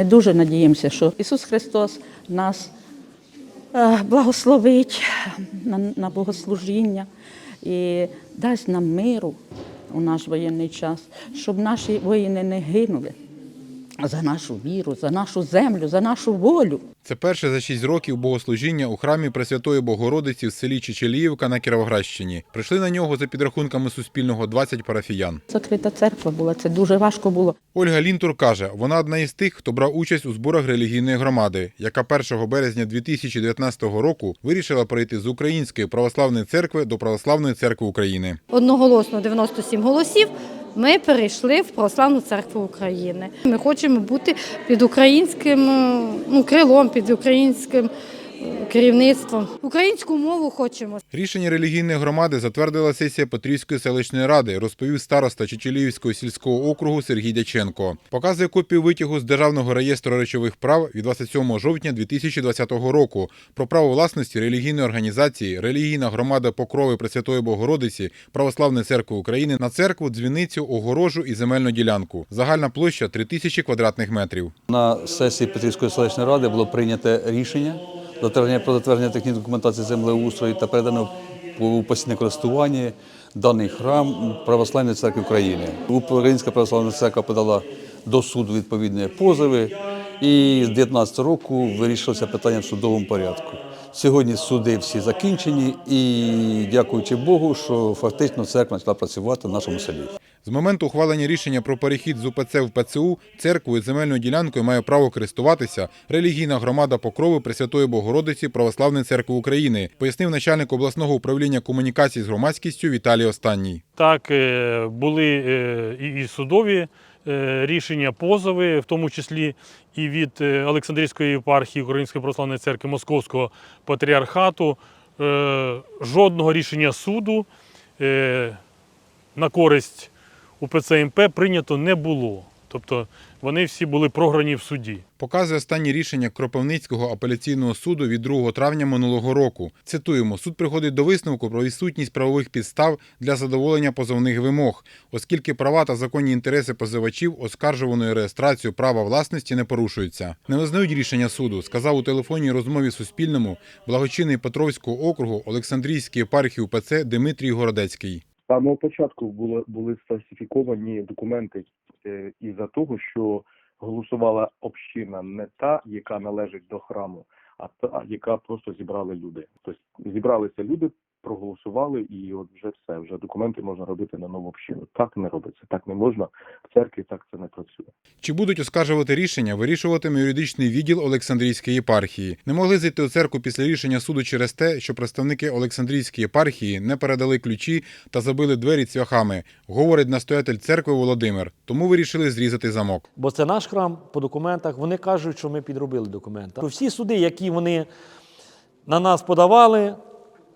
Ми дуже надіємося, що Ісус Христос нас е, благословить на, на богослужіння і дасть нам миру у наш воєнний час, щоб наші воїни не гинули за нашу віру, за нашу землю, за нашу волю. Це перше за шість років богослужіння у храмі Пресвятої Богородиці в селі Чечеліївка на Кіровоградщині. Прийшли на нього за підрахунками Суспільного 20 парафіян. Закрита церква була, це дуже важко було. Ольга Лінтур каже, вона одна із тих, хто брав участь у зборах релігійної громади, яка 1 березня 2019 року вирішила перейти з Української православної церкви до Православної церкви України. одноголосно 97 голосів. Ми перейшли в Православну церкву України. Ми хочемо бути під українським ну, крилом, під українським керівництвом. Українську мову хочемо. Рішення релігійної громади затвердила сесія Петрівської селищної ради, розповів староста Чечеліївського сільського округу Сергій Дяченко. Показує копію витягу з Державного реєстру речових прав від 27 жовтня 2020 року про право власності релігійної організації Релігійна громада Покрови Пресвятої Богородиці Православної церкви України на церкву, дзвіницю, огорожу і земельну ділянку. Загальна площа 3000 квадратних метрів. На сесії Петрівської селищної ради було прийнято рішення затвердження про затвердження технічної документації землеустрою та передано у постійне користування даний храм Православної церкви України. Українська православна церква подала до суду відповідні позови, і з 2019 року вирішилося питання в судовому порядку. Сьогодні суди всі закінчені, і дякуючи Богу, що фактично церква почала працювати в нашому селі. З моменту ухвалення рішення про перехід з УПЦ в ПЦУ церквою земельною ділянкою має право користуватися релігійна громада Покрови Пресвятої Богородиці Православної церкви України, пояснив начальник обласного управління комунікацій з громадськістю Віталій Останній. Так, е, були е, і судові е, рішення, позови, в тому числі і від Олександрійської єпархії Української православної церкви Московського патріархату. Жодного рішення суду на користь УПЦ МП прийнято не було. Тобто вони всі були програні в суді. Показує останнє рішення Кропивницького апеляційного суду від 2 травня минулого року. Цитуємо: суд приходить до висновку про відсутність правових підстав для задоволення позовних вимог, оскільки права та законні інтереси позивачів оскаржуваною реєстрацією права власності не порушуються. Не визнають рішення суду, сказав у телефонній розмові Суспільному благочинний Петровського округу Олександрійської єпархії УПЦ Дмитрій Городецький. Самого початку були, були сфальсифіковані документи е, із-за того, що голосувала община не та, яка належить до храму, а та, яка просто зібрали люди. Тобто зібралися люди, проголосували, і от вже все, вже документи можна робити на нову общину. Так не робиться, так не можна. В церкві так це не працює. Чи будуть оскаржувати рішення, вирішуватиме юридичний відділ Олександрійської єпархії. Не могли зайти у церкву після рішення суду через те, що представники Олександрійської єпархії не передали ключі та забили двері цвяхами, говорить настоятель церкви Володимир. Тому вирішили зрізати замок. Бо це наш храм по документах. Вони кажуть, що ми підробили документи. Всі суди, які вони на нас подавали,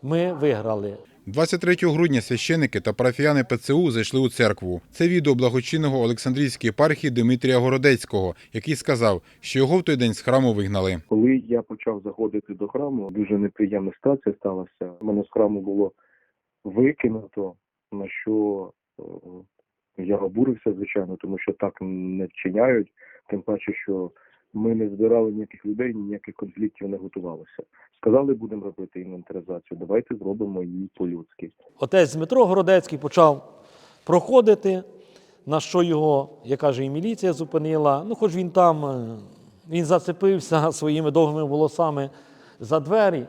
ми виграли. 23 грудня священики та парафіяни ПЦУ зайшли у церкву. Це відео благочинного Олександрійської єпархії Дмитрія Городецького, який сказав, що його в той день з храму вигнали. Коли я почав заходити до храму, дуже неприємна ситуація сталася. Мене з храму було викинуто, на що е, я обурився, звичайно, тому що так не вчиняють. Тим паче, що ми не збирали ніяких людей, ніяких конфліктів не готувалося. Сказали, будемо робити інвентаризацію. Давайте зробимо її по-людськи. Отець Дмитро Городецький почав проходити, на що його, як каже, і міліція зупинила. Ну, хоч він там е, він зацепився своїми довгими волосами за двері,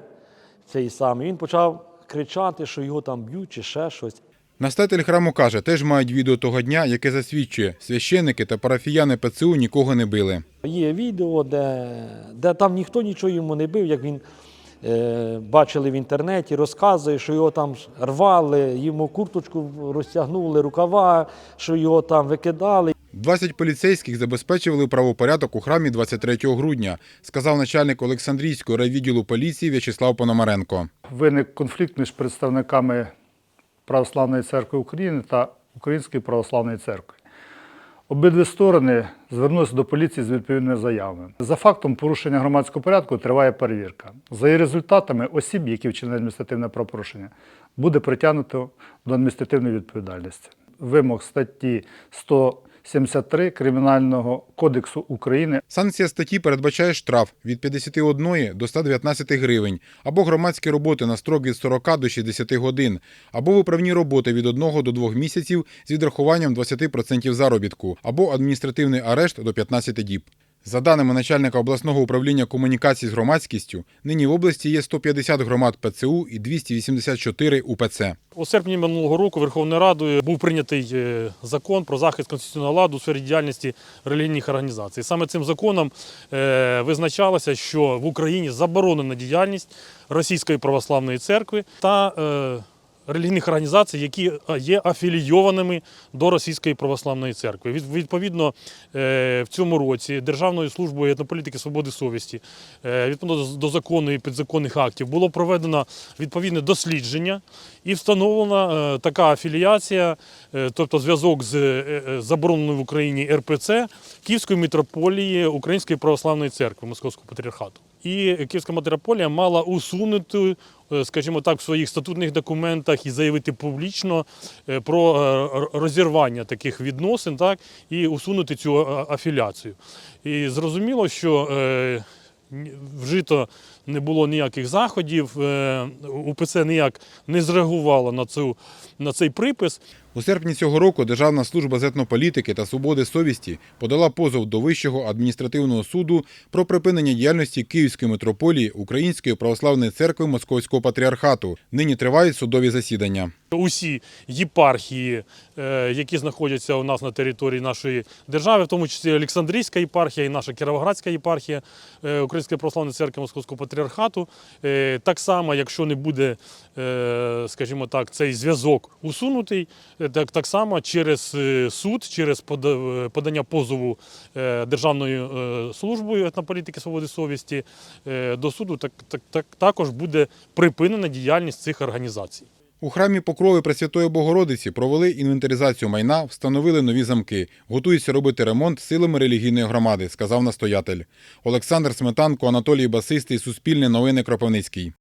цей самий. Він почав кричати, що його там б'ють чи ще щось. Настоятель храму каже, теж мають відео того дня, яке засвідчує, священики та парафіяни ПЦУ нікого не били. Є відео, де, де там ніхто нічого йому не бив, як він е, бачили в інтернеті, розказує, що його там рвали, йому курточку розтягнули, рукава, що його там викидали. 20 поліцейських забезпечували правопорядок у храмі 23 грудня, сказав начальник Олександрійського райвідділу поліції В'ячеслав Пономаренко. виник конфлікт між представниками Православної церкви України та Української православної церкви. Обидві сторони звернулися до поліції з відповідними заявами. За фактом порушення громадського порядку триває перевірка. За її результатами осіб, які вчинили адміністративне правопорушення, буде притягнуто до адміністративної відповідальності. Вимог статті 73 Кримінального кодексу України Санкція статті передбачає штраф від 51 до 119 гривень, або громадські роботи на строк від 40 до 60 годин, або виправні роботи від 1 до 2 місяців з відрахуванням 20% заробітку, або адміністративний арешт до 15 діб. За даними начальника обласного управління комунікацій з громадськістю, нині в області є 150 громад ПЦУ і 284 УПЦ. У серпні минулого року Верховною Радою був прийнятий е, закон про захист конституційного ладу у сфері діяльності релігійних організацій. Саме цим законом е, визначалося, що в Україні заборонена діяльність Російської православної церкви та е, релігійних організацій, які є афілійованими до Російської православної церкви. Відповідно, е, в цьому році Державною службою етнополітики свободи совісті, е, відповідно до- закону і підзаконних актів, було проведено відповідне дослідження і встановлена е, така афіліація, тобто зв'язок з забороненою в Україні РПЦ Київської митрополії Української православної церкви Московського патріархату. І Київська метрополія мала усунути, е, скажімо так, в своїх статутних документах і заявити публічно е, про е, розірвання таких відносин, так і усунути цю афіляцію. І зрозуміло, що вжито не було ніяких заходів, е, УПЦ ніяк не зреагувало на цю на цей припис. У серпні цього року Державна служба з етнополітики та свободи совісті подала позов до Вищого адміністративного суду про припинення діяльності Київської митрополії Української православної церкви Московського патріархату. Нині тривають судові засідання. Усі єпархії, е, які знаходяться у нас на території нашої держави, в тому числі Олександрійська єпархія і наша Кіровоградська єпархія е, Української православної церкви Московського патріархату, е, так само, якщо не буде, е, скажімо так, цей зв'язок усунутий, е, так, так само через суд, через подання позову Державною службою етнополітики свободи совісті до суду, так, так, так, також буде припинена діяльність цих організацій. У храмі Покрови Пресвятої Богородиці провели інвентаризацію майна, встановили нові замки. Готуються робити ремонт силами релігійної громади, сказав настоятель. Олександр Сметанко, Анатолій Басистий, Суспільне новини Кропивницький.